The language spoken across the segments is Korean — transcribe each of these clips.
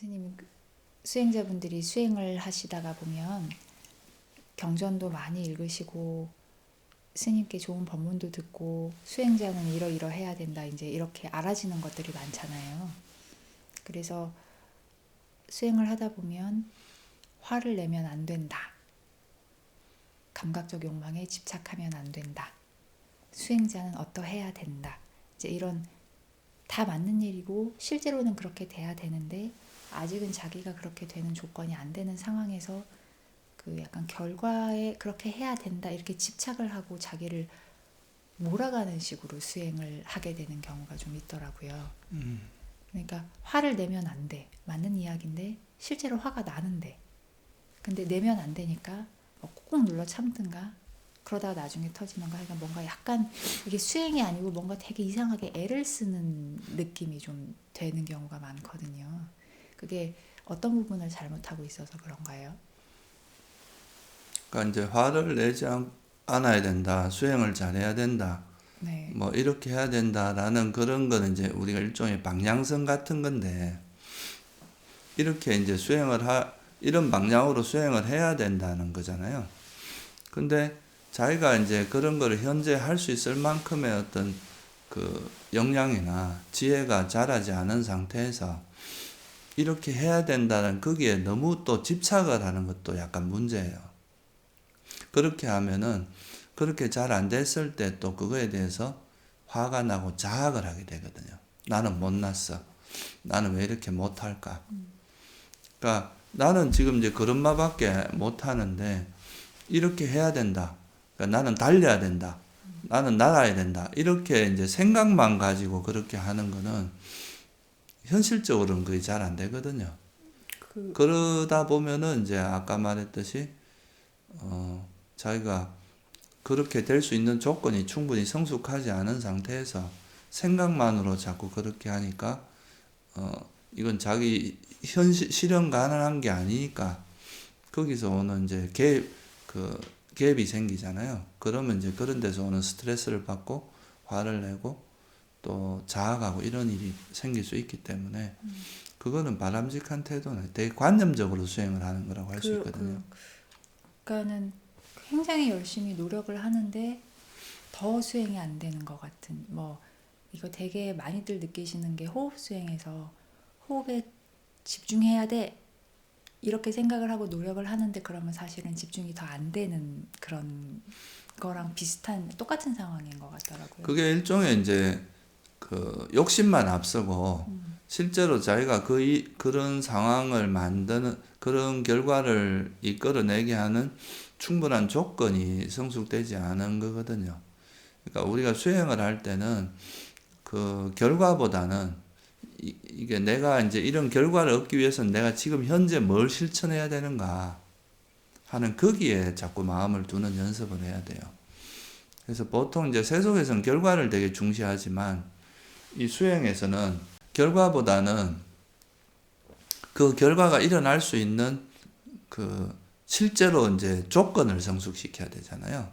선생님 그 수행자분들이 수행을 하시다가 보면 경전도 많이 읽으시고 스님께 좋은 법문도 듣고 수행자는 이러이러 해야 된다 이제 이렇게 알아지는 것들이 많잖아요. 그래서 수행을 하다 보면 화를 내면 안 된다. 감각적 욕망에 집착하면 안 된다. 수행자는 어떠해야 된다. 이제 이런 다 맞는 일이고 실제로는 그렇게 돼야 되는데 아직은 자기가 그렇게 되는 조건이 안 되는 상황에서 그 약간 결과에 그렇게 해야 된다 이렇게 집착을 하고 자기를 몰아가는 식으로 수행을 하게 되는 경우가 좀 있더라고요. 음. 그러니까 화를 내면 안 돼. 맞는 이야기인데 실제로 화가 나는데. 근데 내면 안 되니까 뭐 꾹꾹 눌러 참든가 그러다가 나중에 터지는가 하여간 뭔가 약간 이게 수행이 아니고 뭔가 되게 이상하게 애를 쓰는 느낌이 좀 되는 경우가 많거든요. 그게 어떤 부분을 잘못하고 있어서 그런가요? 그러니까 이제 화를 내지 않, 않아야 된다. 수행을 잘해야 된다. 네. 뭐 이렇게 해야 된다라는 그런 거는 이제 우리가 일종의 방향성 같은 건데 이렇게 이제 수행을 하 이런 방향으로 수행을 해야 된다는 거잖아요. 근데 자기가 이제 그런 거를 현재 할 수 있을 만큼의 어떤 그 역량이나 지혜가 자라지 않은 상태에서 이렇게 해야 된다는 거기에 너무 또 집착을 하는 것도 약간 문제예요. 그렇게 하면은 그렇게 잘 안 됐을 때 또 그거에 대해서 화가 나고 자학을 하게 되거든요. 나는 못났어. 나는 왜 이렇게 못할까? 그러니까 나는 지금 이제 걸음마밖에 못하는데 이렇게 해야 된다. 그러니까 나는 달려야 된다. 나는 날아야 된다. 이렇게 이제 생각만 가지고 그렇게 하는 거는 현실적으로는 그게 잘 안 되거든요. 그 그러다 보면은 이제 아까 말했듯이 어 자기가 그렇게 될 수 있는 조건이 충분히 성숙하지 않은 상태에서 생각만으로 자꾸 그렇게 하니까 어 이건 자기 현실 실현 가능한 게 아니니까 거기서 오는 이제 갭 그 갭이 생기잖아요. 그러면 이제 그런 데서 오는 스트레스를 받고 화를 내고 또 자학하고 이런 일이 생길 수 있기 때문에 그거는 바람직한 태도는 되게 관념적으로 수행을 하는 거라고 할수 있거든요. 그, 그러니까는 굉장히 열심히 노력을 하는데 더 수행이 안 되는 것 같은 뭐 이거 되게 많이들 느끼시는 게 호흡 수행에서 호흡에 집중해야 돼 이렇게 생각을 하고 노력을 하는데 그러면 사실은 집중이 더 안 되는 그런 거랑 비슷한 똑같은 상황인 것 같더라고요. 그게 일종의 이제 그 욕심만 앞서고 음. 실제로 자기가 그 이, 그런 상황을 만드는 그런 결과를 이끌어내게 하는 충분한 조건이 성숙되지 않은 거거든요. 그러니까 우리가 수행을 할 때는 그 결과보다는 이, 이게 내가 이제 이런 결과를 얻기 위해서는 내가 지금 현재 뭘 실천해야 되는가 하는 거기에 자꾸 마음을 두는 연습을 해야 돼요. 그래서 보통 이제 세속에서는 결과를 되게 중시하지만 이 수행에서는 결과보다는 그 결과가 일어날 수 있는 그 실제로 이제 조건을 성숙시켜야 되잖아요.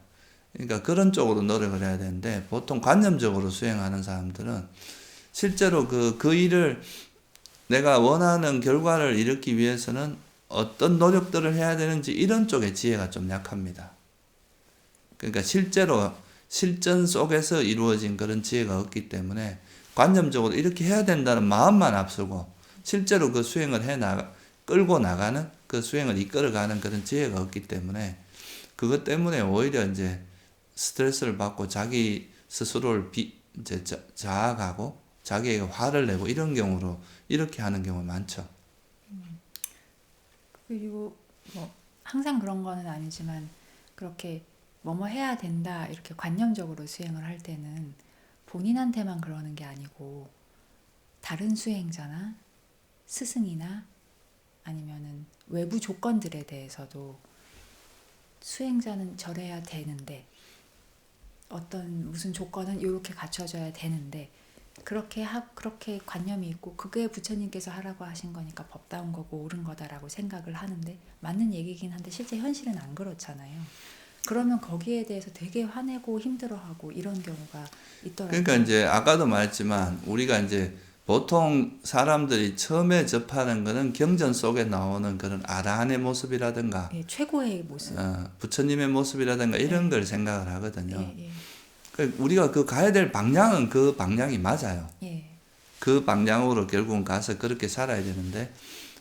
그러니까 그런 쪽으로 노력을 해야 되는데 보통 관념적으로 수행하는 사람들은 실제로 그, 그 일을 내가 원하는 결과를 이루기 위해서는 어떤 노력들을 해야 되는지 이런 쪽의 지혜가 좀 약합니다. 그러니까 실제로 실전 속에서 이루어진 그런 지혜가 없기 때문에 관념적으로 이렇게 해야 된다는 마음만 앞서고 실제로 그 수행을 해 나가 끌고 나가는 그 수행을 이끌어가는 그런 지혜가 없기 때문에 그것 때문에 오히려 이제 스트레스를 받고 자기 스스로를 비, 이제 자, 자학하고 자기에게 화를 내고 이런 경우로 이렇게 하는 경우가 많죠. 그리고 뭐 항상 그런 거는 아니지만 그렇게 뭐뭐 해야 된다 이렇게 관념적으로 수행을 할 때는 본인한테만 그러는 게 아니고 다른 수행자나 스승이나 아니면은 외부 조건들에 대해서도 수행자는 저래야 되는데 어떤 무슨 조건은 이렇게 갖춰져야 되는데 그렇게 하 그렇게 관념이 있고 그게 부처님께서 하라고 하신 거니까 법다운 거고 옳은 거다라고 생각을 하는데 맞는 얘기긴 한데 실제 현실은 안 그렇잖아요. 그러면 거기에 대해서 되게 화내고 힘들어하고 이런 경우가 있더라고요. 그러니까 이제 아까도 말했지만 우리가 이제 보통 사람들이 처음에 접하는 거는 경전 속에 나오는 그런 아라한의 모습이라든가 예, 최고의 모습. 어, 부처님의 모습이라든가 이런 걸 생각을 하거든요. 예, 예, 그 우리가 그 가야 될 방향은 그 방향이 맞아요. 예, 그 방향으로 결국은 가서 그렇게 살아야 되는데,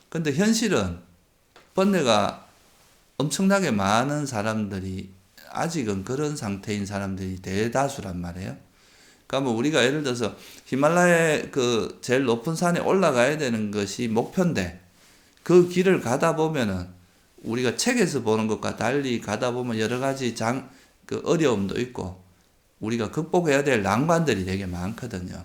근데 현실은 번뇌가 엄청나게 많은 사람들이 아직은 그런 상태인 사람들이 대다수란 말이에요. 그러면 우리가 예를 들어서 히말라야 그 제일 높은 산에 올라가야 되는 것이 목표인데 그 길을 가다 보면은 우리가 책에서 보는 것과 달리 가다 보면 여러 가지 장, 그 어려움도 있고 우리가 극복해야 될 난관들이 되게 많거든요.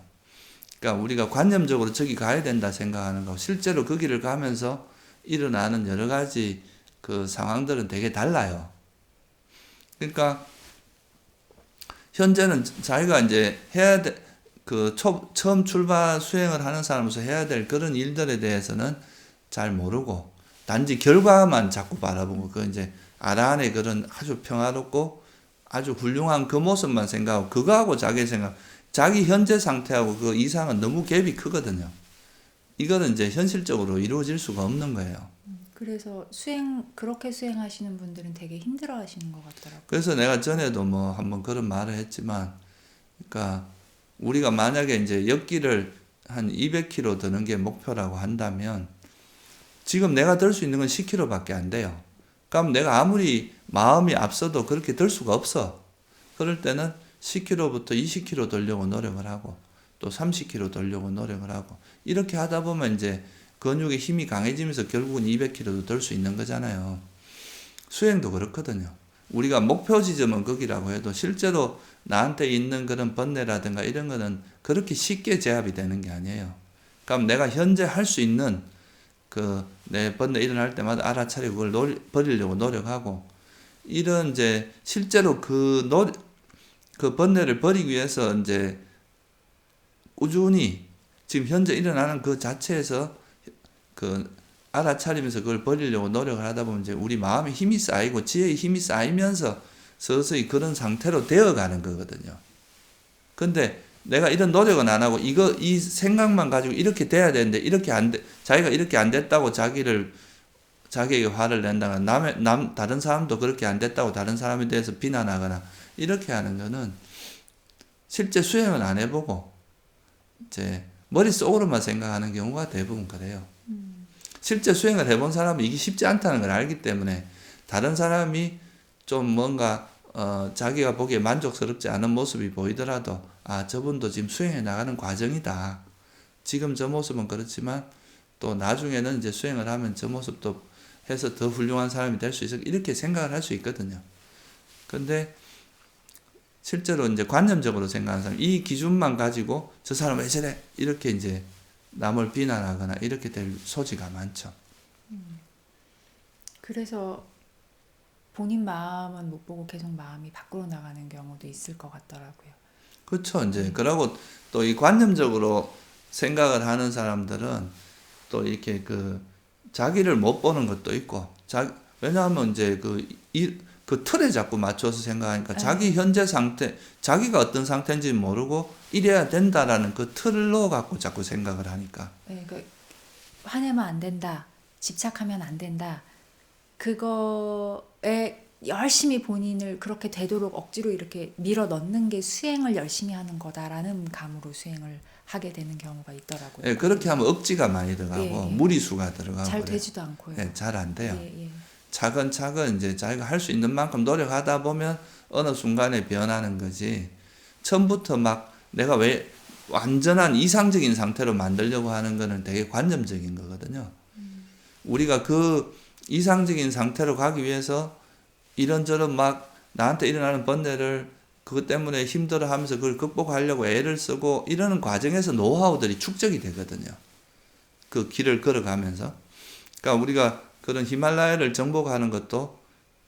그러니까 우리가 관념적으로 저기 가야 된다 생각하는 거 실제로 그 길을 가면서 일어나는 여러 가지 그 상황들은 되게 달라요. 그러니까 현재는 자기가 이제 해야 돼, 그 초, 처음 출발 수행을 하는 사람으로서 해야 될 그런 일들에 대해서는 잘 모르고 단지 결과만 자꾸 바라보고 그 이제 아란의 그런 아주 평화롭고 아주 훌륭한 그 모습만 생각하고 그거하고 자기 생각 자기 현재 상태하고 그 이상은 너무 갭이 크거든요. 이거는 이제 현실적으로 이루어질 수가 없는 거예요. 그래서 수행 그렇게 수행하시는 분들은 되게 힘들어 하시는 것 같더라고요. 그래서 내가 전에도 뭐 한번 그런 말을 했지만, 그러니까 우리가 만약에 이제 역기를 한 200km 드는 게 목표라고 한다면, 지금 내가 들 수 있는 건 10km밖에 안 돼요. 그럼 내가 아무리 마음이 앞서도 그렇게 들 수가 없어. 그럴 때는 10km부터 20km 돌려고 노력을 하고, 또 30km 돌려고 노력을 하고, 이렇게 하다 보면 이제 근육의 힘이 강해지면서 결국은 200km도 들 수 있는 거잖아요. 수행도 그렇거든요. 우리가 목표 지점은 거기라고 해도 실제로 나한테 있는 그런 번뇌라든가 이런 거는 그렇게 쉽게 제압이 되는 게 아니에요. 그럼 내가 현재 할 수 있는 그 내 번뇌 일어날 때마다 알아차리고 그걸 노, 버리려고 노력하고 이런 이제 실제로 그 노, 그 번뇌를 버리기 위해서 이제 꾸준히 지금 현재 일어나는 그 자체에서 그 알아차리면서 그걸 버리려고 노력을 하다 보면 이제 우리 마음에 힘이 쌓이고 지혜의 힘이 쌓이면서 서서히 그런 상태로 되어가는 거거든요. 근데 내가 이런 노력은 안 하고 이거 이 생각만 가지고 이렇게 돼야 되는데 이렇게 안 돼, 자기가 이렇게 안 됐다고 자기를 자기에게 화를 낸다거나 남의 남 다른 사람도 그렇게 안 됐다고 다른 사람에 대해서 비난하거나 이렇게 하는 거는 실제 수행을 안 해보고 이제 머릿속으로만 생각하는 경우가 대부분 그래요. 실제 수행을 해본 사람은 이게 쉽지 않다는 걸 알기 때문에 다른 사람이 좀 뭔가 어, 자기가 보기에 만족스럽지 않은 모습이 보이더라도 아 저분도 지금 수행해 나가는 과정이다. 지금 저 모습은 그렇지만 또 나중에는 이제 수행을 하면 저 모습도 해서 더 훌륭한 사람이 될 수 있어 이렇게 생각을 할 수 있거든요. 근데 실제로 이제 관념적으로 생각하는 사람 이 기준만 가지고 저 사람 왜 저래 이렇게 이제 남을 비난하거나 이렇게 될 소지가 많죠. 그래서 본인 마음은 못 보고 계속 마음이 밖으로 나가는 경우도 있을 것 같더라고요. 그렇죠. 이제 그러고 또 이 관념적으로 생각을 하는 사람들은 또 이렇게 그 자기를 못 보는 것도 있고 자 왜냐하면 이제 그이 그 틀에 자꾸 맞춰서 생각하니까 네. 자기 현재 상태 자기가 어떤 상태인지 모르고 이래야 된다라는 그 틀로 갖고 자꾸 생각을 하니까 네, 그 화내면 안 된다, 집착하면 안 된다. 그거에 열심히 본인을 그렇게 되도록 억지로 이렇게 밀어 넣는 게 수행을 열심히 하는 거다라는 감으로 수행을 하게 되는 경우가 있더라고요. 예, 그렇게 하면 억지가 많이 들어가고 예, 예. 무리수가 들어가고 잘 그래요. 되지도 않고요. 예, 잘 안 돼요. 예, 예. 차근차근 이제 자기가 할 수 있는 만큼 노력하다 보면 어느 순간에 변하는 거지. 처음부터 막 내가 왜 완전한 이상적인 상태로 만들려고 하는 거는 되게 관념적인 거거든요. 우리가 그 이상적인 상태로 가기 위해서 이런저런 막 나한테 일어나는 번뇌를 그것 때문에 힘들어 하면서 그걸 극복하려고 애를 쓰고 이러는 과정에서 노하우들이 축적이 되거든요. 그 길을 걸어가면서. 그러니까 우리가 그런 히말라야를 정복하는 것도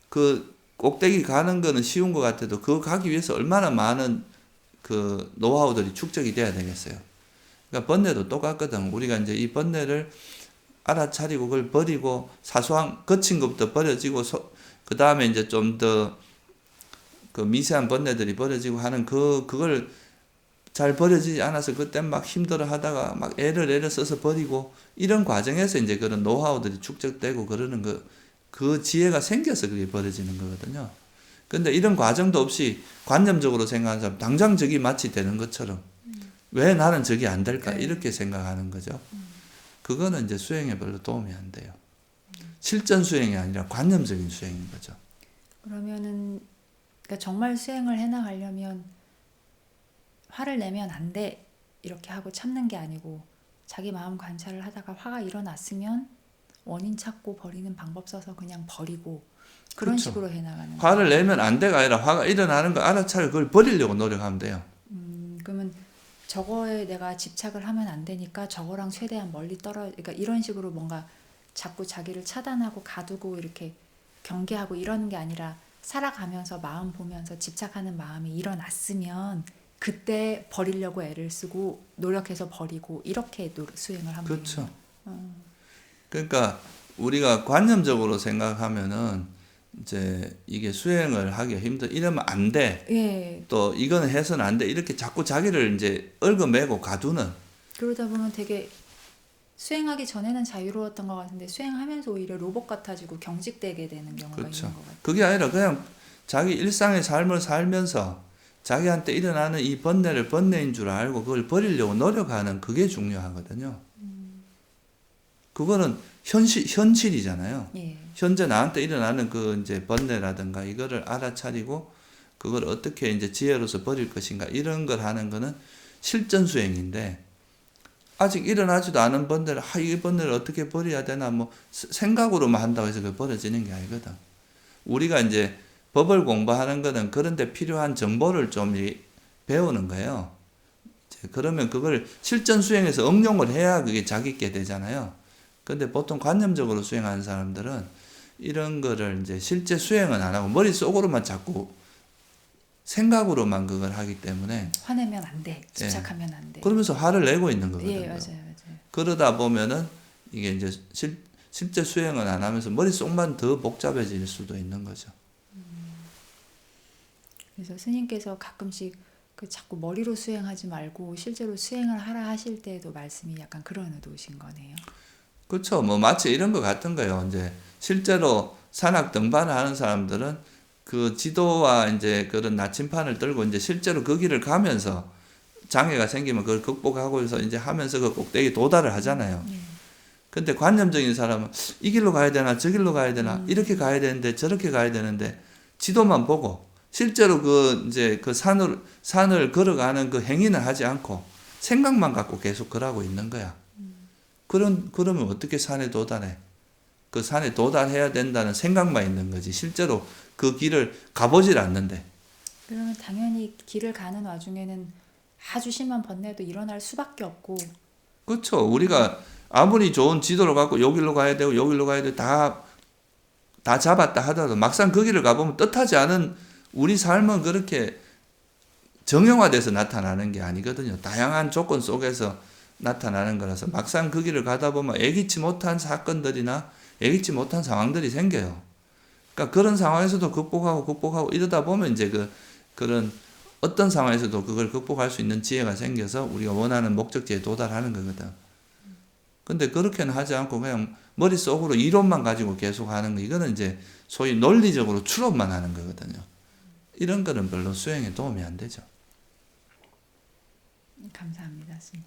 그 꼭대기 가는 거는 쉬운 것 같아도 그거 가기 위해서 얼마나 많은 그 노하우들이 축적이 돼야 되겠어요. 그러니까 번뇌도 똑같거든. 우리가 이제 이 번뇌를 알아차리고 그걸 버리고 사소한 거친 것부터 버려지고 그 다음에 이제 좀 더 그 미세한 번뇌들이 버려지고 하는 그 그걸 잘 버려지지 않아서 그때 막 힘들어 하다가 막 애를 애를 써서 버리고 이런 과정에서 이제 그런 노하우들이 축적되고 그러는 그, 그 지혜가 생겨서 그게 벌어지는 거거든요. 근데 이런 과정도 없이 관념적으로 생각하는 사람 당장 저기 마치 되는 것처럼 왜 나는 저기 안 될까 네. 이렇게 생각하는 거죠. 그거는 이제 수행에 별로 도움이 안 돼요. 실전 수행이 아니라 관념적인 수행인 거죠. 그러면은 그러니까 정말 수행을 해나가려면 화를 내면 안 돼. 이렇게 하고 참는 게 아니고 자기 마음 관찰을 하다가 화가 일어났으면 원인 찾고 버리는 방법 써서 그냥 버리고 그런 그렇죠. 식으로 해 나가는 거예요. 화를 내면 안 돼가 아니라 화가 일어나는 거 알아차려 그걸 버리려고 노력하면 돼요. 음, 그러면 저거에 내가 집착을 하면 안 되니까 저거랑 최대한 멀리 떨어 그러니까 이런 식으로 뭔가 자꾸 자기를 차단하고 가두고 이렇게 경계하고 이러는 게 아니라 살아가면서 마음 보면서 집착하는 마음이 일어났으면 그때 버리려고 애를 쓰고 노력해서 버리고 이렇게 노- 수행을 하면 그렇죠. 거예요. 그러니까 우리가 관념적으로 생각하면은 이제 이게 수행을 하기 힘들 이러면 안 돼. 예. 또 이건 해서는 안 돼. 이렇게 자꾸 자기를 이제 얽어매고 가두는 그러다 보면 되게 수행하기 전에는 자유로웠던 것 같은데 수행하면서 오히려 로봇 같아지고 경직되게 되는 경우가 그렇죠. 있는 것 같아요. 그게 아니라 그냥 자기 일상의 삶을 살면서 자기한테 일어나는 이 번뇌를 번뇌인 줄 알고 그걸 버리려고 노력하는 그게 중요하거든요. 그거는 현실 현실이잖아요. 예. 현재 나한테 일어나는 그 이제 번뇌라든가 이거를 알아차리고 그걸 어떻게 이제 지혜로서 버릴 것인가 이런 걸 하는 거는 실전 수행인데 아직 일어나지도 않은 번뇌를 아, 이 번뇌를 어떻게 버려야 되나 뭐 스- 생각으로만 한다고 해서 그 버려지는 게 아니거든. 우리가 이제 법을 공부하는 거는 그런데 필요한 정보를 좀 이- 배우는 거예요. 그러면 그걸 실전 수행에서 응용을 해야 그게 자기게 되잖아요. 근데 보통 관념적으로 수행하는 사람들은 이런 거를 이제 실제 수행은 안 하고 머릿속으로만 자꾸 생각으로만 그걸 하기 때문에 화내면 안 돼. 집착하면 안 돼. 그러면서 화를 내고 있는 거거든요. 예, 맞아요, 맞아요. 그러다 보면은 이게 이제 실, 실제 수행은 안 하면서 머릿속만 더 복잡해질 수도 있는 거죠. 그래서 스님께서 가끔씩 그 자꾸 머리로 수행하지 말고 실제로 수행을 하라 하실 때에도 말씀이 약간 그런 의도신 거네요. 그렇죠. 뭐 마치 이런 것 같은 거예요. 이제 실제로 산악 등반을 하는 사람들은 그 지도와 이제 그런 나침판을 들고 이제 실제로 그 길을 가면서 장애가 생기면 그걸 극복하고 해서 이제 하면서 그 꼭대기 도달을 하잖아요. 예. 근데 관념적인 사람은 이 길로 가야 되나 저 길로 가야 되나 이렇게 가야 되는데 저렇게 가야 되는데 지도만 보고 실제로 그 이제 그 산을 산을 걸어가는 그 행위는 하지 않고 생각만 갖고 계속 걸하고 있는 거야. 그런 그러면 어떻게 산에 도달해? 그 산에 도달해야 된다는 생각만 있는 거지. 실제로 그 길을 가보질 않는데. 그러면 당연히 길을 가는 와중에는 아주 심한 번뇌도 일어날 수밖에 없고 그렇죠. 우리가 아무리 좋은 지도를 갖고 여기로 가야 되고 여기로 가야 돼 다다 잡았다 하더라도 막상 그 길을 가보면 뜻하지 않은 우리 삶은 그렇게 정형화돼서 나타나는 게 아니거든요. 다양한 조건 속에서 나타나는 거라서 막상 그 길을 가다 보면 예기치 못한 사건들이나 예기치 못한 상황들이 생겨요. 그러니까 그런 상황에서도 극복하고 극복하고 이러다 보면 이제 그 그런 어떤 상황에서도 그걸 극복할 수 있는 지혜가 생겨서 우리가 원하는 목적지에 도달하는 거거든. 근데 그렇게는 하지 않고 그냥 머릿속으로 이론만 가지고 계속 하는 거, 이거는 이제 소위 논리적으로 추론만 하는 거거든요. 이런 거는 별로 수행에 도움이 안 되죠. 감사합니다, 스님.